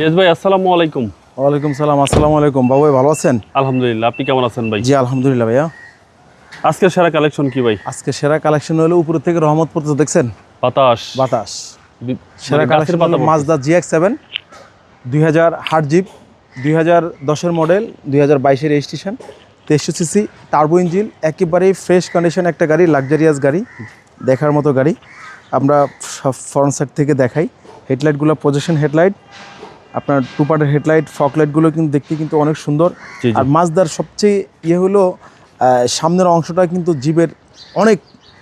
Yes ভাই আসসালামু আলাইকুম। ওয়ালাইকুম সালাম আসসালামু আলাইকুম। বাবু ভালো আছেন? আলহামদুলিল্লাহ আপনি কেমন আছেন ভাই? জি আলহামদুলিল্লাহ ভাইয়া। আজকের সেরা কালেকশন কি ভাই? আজকে সেরা কালেকশন হলো উপর থেকে রহমত দেখছেন? বাতাস। বাতাস। সেরা মানে কালেকশন পাতা হলো পড়ছে। মাজদা জিএক্স সেভেন দুই হাজার জিপ দুই হাজার দশের মডেল দুই হাজার বাইশের রেজিস্ট্রেশন তেইশশো সিসি টার্বো ইঞ্জিন একেবারেই ফ্রেশ কন্ডিশন একটা গাড়ি লাক্সারিয়াস গাড়ি দেখার মতো গাড়ি। আমরা ফ্রন্ট সাইড থেকে দেখাই। হেডলাইটগুলো পজিশন হেডলাইট আপনার টু পার্টের হেডলাইট ফকলাইটগুলো কিন্তু দেখতে কিন্তু অনেক সুন্দর। আর মাজদার সবচেয়ে ইয়ে হলো সামনের অংশটা কিন্তু জিপের অনেক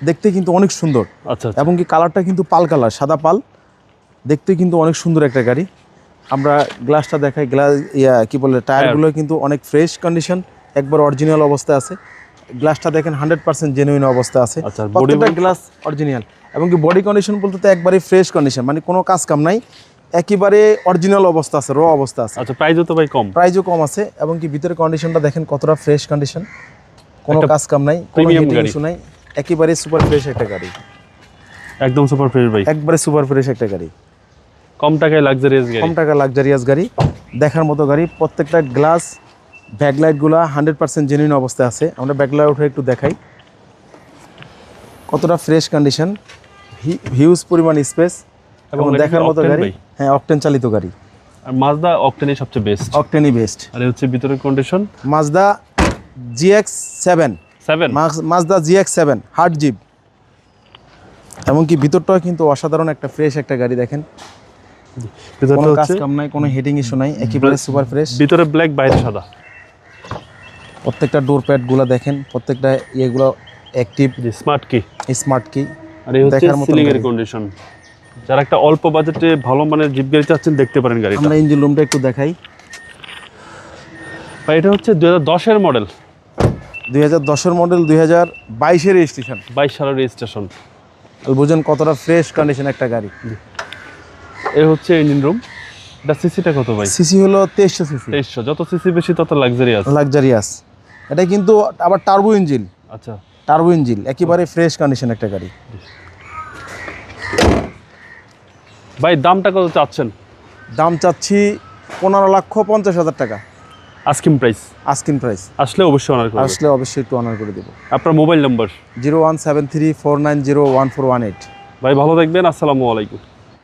দেখতে কিন্তু অনেক সুন্দর। আচ্ছা আচ্ছা। এবং কি কালারটা কিন্তু পাল কালার সাদা পাল। দেখতে কিন্তু অনেক সুন্দর একটা গাড়ি। আমরা গ্লাসটা দেখাই গ্লাস ইয়া কি বলে টায়ারগুলো কিন্তু অনেক ফ্রেশ কন্ডিশন একবার অরিজিনাল অবস্থায় আছে। গ্লাসটা দেখেন হান্ড্রেড পার্সেন্ট জেনুইন অবস্থা আছে। আচ্ছা, প্রত্যেকটা গ্লাস অরিজিনাল। এবং কি বডি কন্ডিশন বলতে তো একবারে ফ্রেশ কন্ডিশন মানে কোনো কাজ কাম নাই। একেবারে অরিজিনাল অবস্থা আছে র অবস্থা আছে। আচ্ছা প্রাইজও তো ভাই কম। প্রাইজও কম আছে এবং কি ভিতরের কন্ডিশনটা দেখেন কতটা ফ্রেশ কন্ডিশন কোনো কাজ কাম নাই heating গাড়ি। নাই একেবারে সুপার ফ্রেশ একটা গাড়ি। একদম সুপার ফ্রেশ ভাই। একবারে সুপার ফ্রেশ একটা গাড়ি। কম টাকায় লাক্সারিয়াস গাড়ি। কম টাকা লাক্সারিয়াস গাড়ি দেখার মতো গাড়ি প্রত্যেকটা গ্লাস ব্যাকলাইটগুলো হান্ড্রেড পার্সেন্ট জেনুইন অবস্থায় আছে। আমরা ব্যাকলাইট উঠে একটু দেখাই। কতটা ফ্রেশ কন্ডিশন হিউজ পরিমাণ স্পেস এবং দেখার মতো গাড়ি? হ্যাঁ অকটেন চালিত গাড়ি। আর মাজদা অকটেনই সবচেয়ে বেস্ট অকটেনই বেস্ট আর হচ্ছে ভিতরের condition Mazda GX seven seven Mazda GX seven hard jeep এমনকি ভিতরটাও কিন্তু অসাধারণ একটা ফ্রেশ একটা গাড়ি দেখেন। ভিতরটা কোনো কাজ হচ্ছে কাম নাই কোনো হেডিং ইস্যু নাই একেবারে সুপার ফ্রেশ ভিতরে ব্ল্যাক বাইরে সাদা। প্রত্যেকটা ডোর প্যাডগুলো দেখেন প্রত্যেকটা ইয়েগুলো অ্যাক্টিভ স্মার্ট কি স্মার্ট কি আর এই হচ্ছে দেখার মতন সিলিং এর কন্ডিশন যারা একটা অল্প বাজেটে ভালো মানের জিপ গাড়ি চাচ্ছেন দেখতে পারেন গাড়ি আমরা ইঞ্জিন রুমটা একটু দেখাই। ভাই এটা হচ্ছে দুই হাজার দশের মডেল দুই হাজার দশের মডেল দুই হাজার বাইশের রেজিস্ট্রেশন বাইশ সালের রেজিস্ট্রেশন বুঝেন কতটা ফ্রেশ কন্ডিশন একটা গাড়ি। এ হচ্ছে ইঞ্জিন রুম এটা সিসিটা কত ভাই? সিসি হলো তেইশশো সিসি তেইশশো। যত সিসি বেশি তত লাক্সারি আছে লাক্সারিয়াস এটা কিন্তু আবার টার্বো ইঞ্জিন আচ্ছা। টার্বো ইঞ্জিন একেবারে ফ্রেশ কন্ডিশন একটা গাড়ি। ভাই দামটা কত চাচ্ছেন? দাম চাচ্ছি পনেরো লক্ষ পঞ্চাশ হাজার টাকা। আস্কিম প্রাইস আস্কিম প্রাইস আসলে অবশ্যই অনার করে আসলে অবশ্যই একটু অনার করে দেবো। আপনার mobile number zero one seven three four nine zero one four one eight. ভাই ভালো থাকবেন আসসালামু আলাইকুম।